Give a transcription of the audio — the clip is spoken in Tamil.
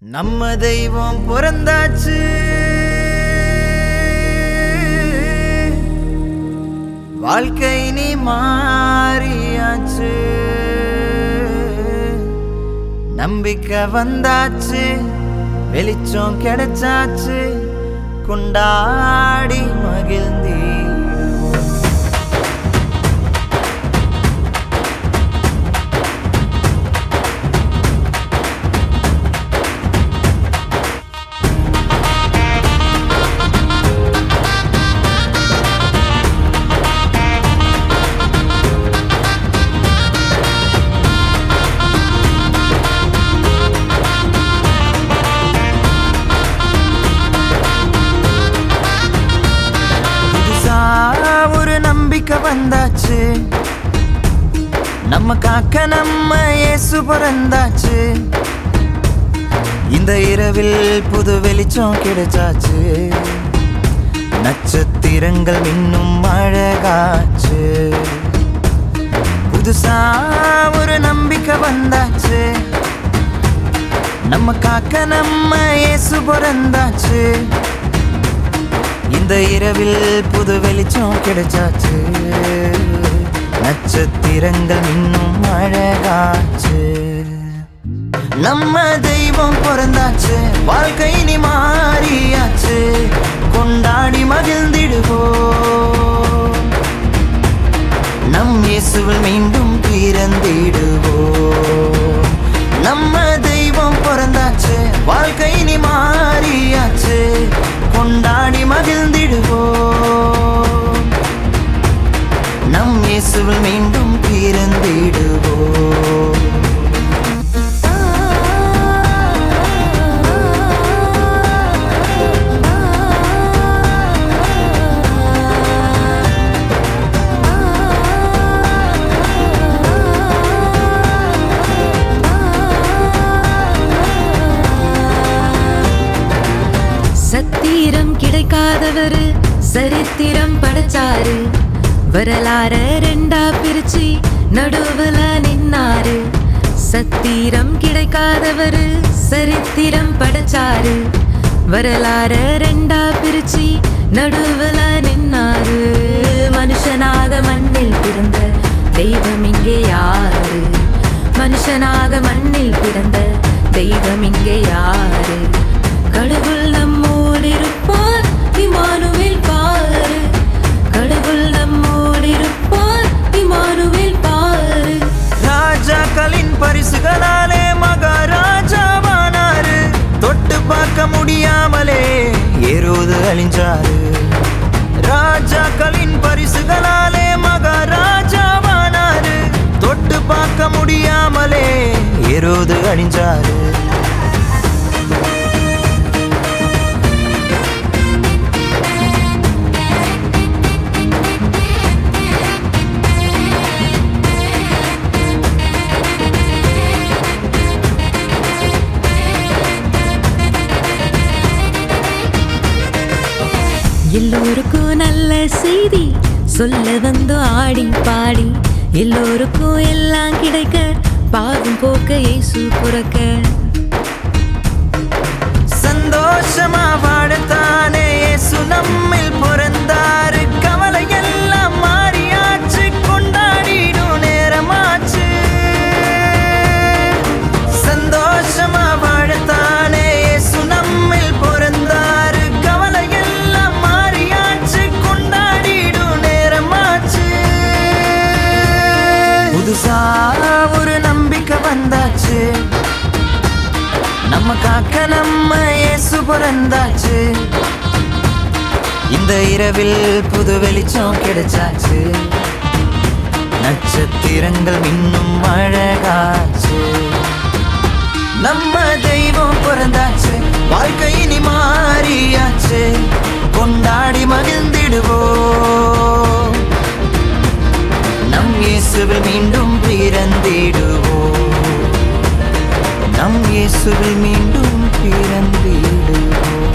நம்ம தெய்வம் பிறந்தாச்சு. வாழ்க்கை நீ மாறியாச்சு. நம்பிக்கை வந்தாச்சு வெளிச்சம் கிடைச்சாச்சு. கொண்டாடி மகிழ்ந்தீ வந்தாச்சு. நம்ம காக்க நம்ம இயேசு பிறந்தாச்சு. இந்த இரவில் புது வெளிச்சம் கிடைச்சாச்சு. நட்சத்திரங்கள் இன்னும் அழகாச்சு. புதுசா ஒரு நம்பிக்கை வந்தாச்சு. நம்ம காக்க நம்ம இயேசு பிறந்தாச்சு. இந்த இரவில் புது வெளிச்சம் கிடைச்சாச்சு. நட்சத்திரங்கள் இன்னும் அழகாச்சு. நம்ம தெய்வம் பிறந்தாச்சு வாழ்க்கை நீ மாறியாச்சு. கொண்டாடி மகிழ்ந்திடுவோ நம் இயேசுவில் மீண்டும் பிறந்திடுவோம். கிடைக்காதவரு சரித்திரம் படைச்சாரு. வரலாற ரெண்டா பிரிச்சு நடுவுல நின்னாரு. சத்திரம் கிடைக்காதவரு சரித்திரம் படைச்சாரு. வரலாற ரெண்டா பிரிச்சு நடுவுல நின்னாரு. ராஜாக்களின் பரிசுகளாலே மகாராஜாவானாரு தொட்டு பார்க்க முடியாமலே ஏறுவது அழிஞ்சாரு. ராஜாக்களின் பரிசுகளாலே மகாராஜாவானாரு தொட்டு பார்க்க முடியாமலே ஏறுவது அழிஞ்சாரு. எல்லோருக்கும் நல்ல செய்தி. சொல்ல வந்து ஆடி பாடி. எல்லோருக்கும் எல்லாம் கிடைக்க. பாவம் போக்க இயேசு புறக்க. நம்ம காக்க நம்ம இயேசு பிறந்தாச்சு. இந்த இரவில் புது வெளிச்சம் கிடைச்சாச்சு. நட்சத்திரங்கள் இன்னும் அழகாச்சு. நம்ம தெய்வம் பிறந்தாச்சு. வாழ்க்கை நீ மாறியாச்சு. நாம் இயேசுவில் மீண்டும் பிறந்திடுவோம்.